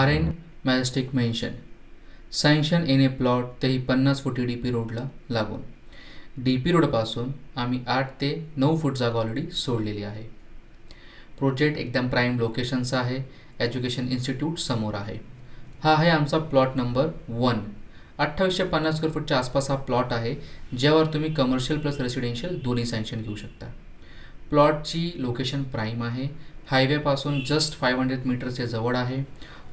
R N Majestic Mansion. Sanction N A plot तेही पन्नास फुटी डी पी रोडला लागून. डी पी रोडपासून आम्ही आठ ते नऊ फूट जागा ऑलरेडी सोडलेली आहे. प्रोजेक्ट एकदम प्राईम लोकेशनचा आहे. एज्युकेशन इन्स्टिट्यूट समोर आहे. हा आहे आमचा प्लॉट नंबर वन. अठ्ठावीसशे पन्नास स्क्वेअर फूटच्या आसपास हा प्लॉट आहे ज्यावर तुम्ही कमर्शियल प्लस रेसिडेन्शियल दोन्ही सँक्शन घेऊ शकता. प्लॉटची लोकेशन प्राईम आहे. हायवेपासून जस्ट फाईव्ह हंड्रेड मीटरचे जवळ आहे.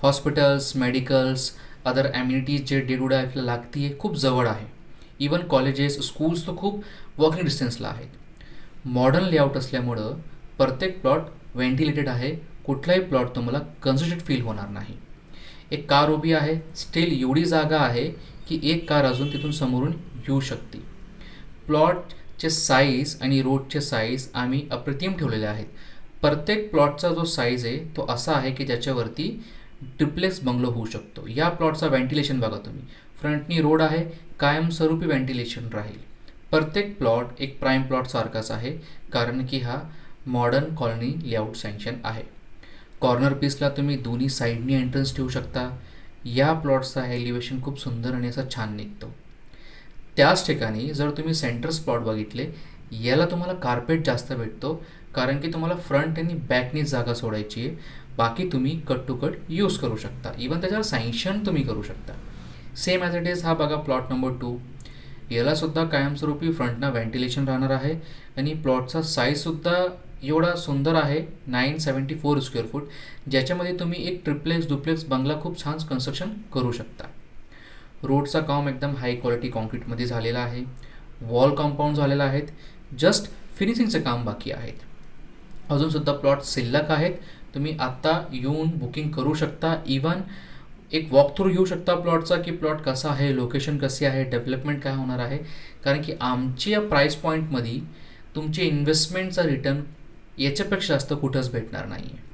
हॉस्पिटल्स मेडिकल्स अदर ॲम्युनिटीज जे डे टू डे लाईफला लागती आहे खूप जवळ आहे. इवन कॉलेजेस स्कूल्स तर खूप वॉकिंग डिस्टन्सला आहेत. मॉडर्न लेआउट असल्यामुळं प्रत्येक प्लॉट व्हेंटिलेटेड आहे कुठलाही प्लॉट तुम्हाला कन्स्ट्रक्टेड फील होणार नाही. एक कार उभी आहे स्टील एवढी जागा आहे की एक कार अजून तिथून समोरून येऊ शकते. प्लॉटचे साईज आणि रोडचे साईज आम्ही अप्रतिम ठेवलेले आहेत. प्रत्येक प्लॉटचा जो साईज आहे तो असा आहे की ज्याच्यावरती ट्रिप्लेक्स बंगलो होऊ शकतो. या प्लॉटचा व्हेंटिलेशन बघा तुम्ही. फ्रंटनी रोड आहे कायमस्वरूपी व्हेंटिलेशन राहील. प्रत्येक प्लॉट एक प्राईम प्लॉटसारखाच आहे कारण की हा मॉडर्न कॉलनी लेआउट सँक्शन आहे. कॉर्नर पीसला तुम्ही दोन्ही साईडनी एंट्रन्स ठेवू शकता. या प्लॉटचा एलिव्हेशन खूप सुंदर आणि असा छान निघतो. त्याच ठिकाणी जर तुम्ही सेंटर्स प्लॉट बघितले याला तुम्हाला कार्पेट जास्त भेटतो कारण की तुम्हाला फ्रंट आणि बॅकनी जागा सोडायची आहे. बाकी तुम्ही कट टू कट यूज करू शकता. इवन त्याच्यावर सँक्शन तुम्ही करू शकता. सेम ॲज इट इज हा बघा प्लॉट नंबर टू यालासुद्धा कायमस्वरूपी फ्रंटनं व्हेंटिलेशन राहणार आहे. आणि प्लॉटचा साईजसुद्धा एवढा सुंदर आहे nine seventy four square foot ज्याच्यामध्ये तुम्ही एक ट्रिप्लेक्स डुप्लेक्स बंगला खूप छान कन्स्ट्रक्शन करू शकता. रोडचा काम एकदम हाय क्वालिटी कॉन्क्रीटमध्ये झालेला आहे. वॉल कंपाऊंड झालेला आहेत. जस्ट फिनिशिंगचं काम बाकी आहेत. अजूनसुद्धा प्लॉट शिल्लक आहेत. तुम्ही आत्ता येऊन बुकिंग करू शकता. इवन एक वॉक थ्रू घेऊ शकता प्लॉटचा की प्लॉट कसा आहे लोकेशन कशी आहे डेव्हलपमेंट काय होणार आहे. कारण की आमची या प्राईस पॉईंटमध्ये तुमचे इन्व्हेस्टमेंटचा रिटर्न याच्यापेक्षा जास्त कुठंच भेटणार नाही आहे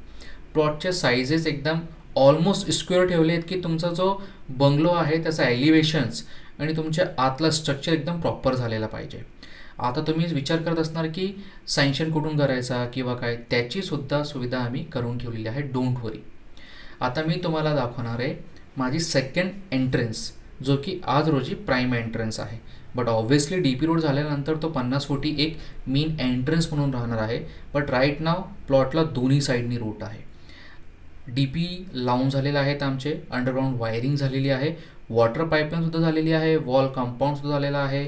प्लॉटचे साईजेस एकदम ऑलमोस्ट स्क्वेअर ठेवले आहेत की तुमचा जो बंगलो आहे त्याचा एलिव्हेशन्स आणि तुमच्या आतला स्ट्रक्चर एकदम प्रॉपर झालेला पाहिजे. आता तुम्ही विचार करत असणार की सँक्शन कुठून करायचा किंवा काय? त्याचीसुद्धा सुविधा आम्ही करून ठेवलेली आहे. डोंट वरी आता मी तुम्हाला दाखवणार आहे माझी सेकंड एंट्रन्स जो की आज रोजी प्राईम एंट्रन्स आहे. But obviously D P road झाल्यानंतर तो पन्नास फोटी एक मेन एंट्रन्स म्हणून राहणार आहे. बट राईट नाव प्लॉटला दोन्ही साईडनी रूट आहे. डी पी लावून झालेले आहेत आमचे अंडरग्राऊंड वायरिंग झालेली आहे वॉटर पाईपलाईनसुद्धा झालेली आहे वॉल कंपाऊंडसुद्धा झालेला आहे.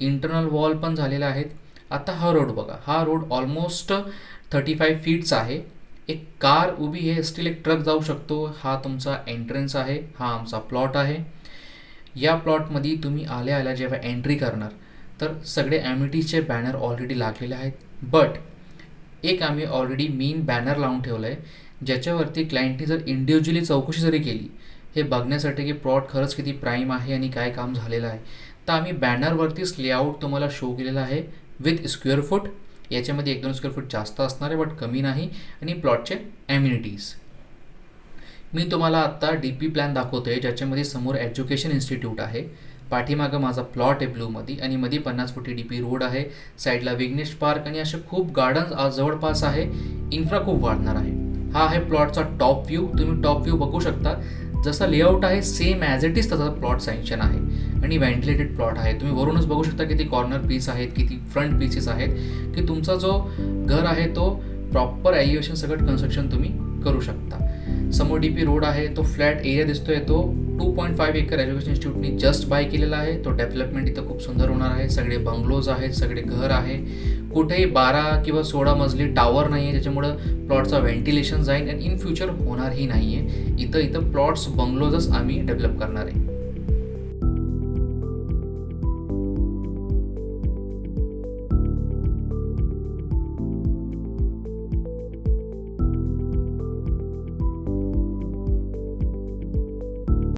इंटरनल वॉल पण झालेला आहेत. आता हा रोड बघा. हा road almost thirty five feets आहे. एक कार उभी आहे. स्टील एक ट्रक जाऊ शकतो. हा तुमचा एंट्रन्स आहे. हा आमचा प्लॉट आहे. या प्लॉटमध्ये तुम्ही आल्या आल्या जेव्हा एंट्री करणार तर सगळे ॲम्युनिटीजचे बॅनर ऑलरेडी लागलेले आहेत. बट एक आम्ही ऑलरेडी मेन बॅनर लावून ठेवलं आहे ज्याच्यावरती क्लायंटनी जर इंडिव्हिज्युअली चौकशी जरी केली हे बघण्यासाठी की प्लॉट खरंच किती प्राईम आहे आणि काय काम झालेलं आहे. तर आम्ही बॅनरवरतीच लेआउट तुम्हाला शो केलेला आहे विथ स्क्वेअर फूट याच्यामध्ये एक दोन स्क्वेअर फूट जास्त असणार आहे बट कमी नाही. आणि प्लॉटचे ॲम्युनिटीज मी तुम्हाला आत्ता डी पी प्लॅन दाखवतो आहे ज्याच्यामध्ये समोर एज्युकेशन इन्स्टिट्यूट आहे. पाठीमागं माझा प्लॉट आहे ब्लूमध्ये आणि मध्ये पन्नास फुटी डी पी रोड आहे. साईडला विघ्नेश पार्क आणि असे खूप गार्डन्स आज जवळपास आहे. इन्फ्रा खूप वाढणार आहे. हा आहे प्लॉटचा टॉप व्ह्यू तुम्ही टॉप व्ह्यू बघू शकता. जसा लेआउट आहे सेम ॲज इट इज तसा प्लॉट सँक्शन आहे. आणि व्हेंटिलेटेड प्लॉट आहे. तुम्ही वरूनच बघू शकता किती कॉर्नर पीस आहेत किती फ्रंट पीसेस आहेत की तुमचा जो घर आहे तो प्रॉपर ॲलिवेशन सगळं कन्स्ट्रक्शन तुम्ही करू शकता. समोर डी पी रोड आहे तो फ्लॅट एरिया दिसतोय तो two point five acre education इन्स्टिट्यूटनी just buy केलेला आहे. तो डेव्हलपमेंट इथं खूप सुंदर होणार आहे. सगळे बंगलोज आहेत सगळे घर आहे. कुठेही बारा किंवा सोळा मजली टावर नाही आहे त्याच्यामुळं प्लॉटचा व्हेंटिलेशन जाईल. आणि इन फ्युचर होणारही नाही आहे इथं इथं प्लॉट्स बंगलोजच आम्ही डेव्हलप करणार आहे.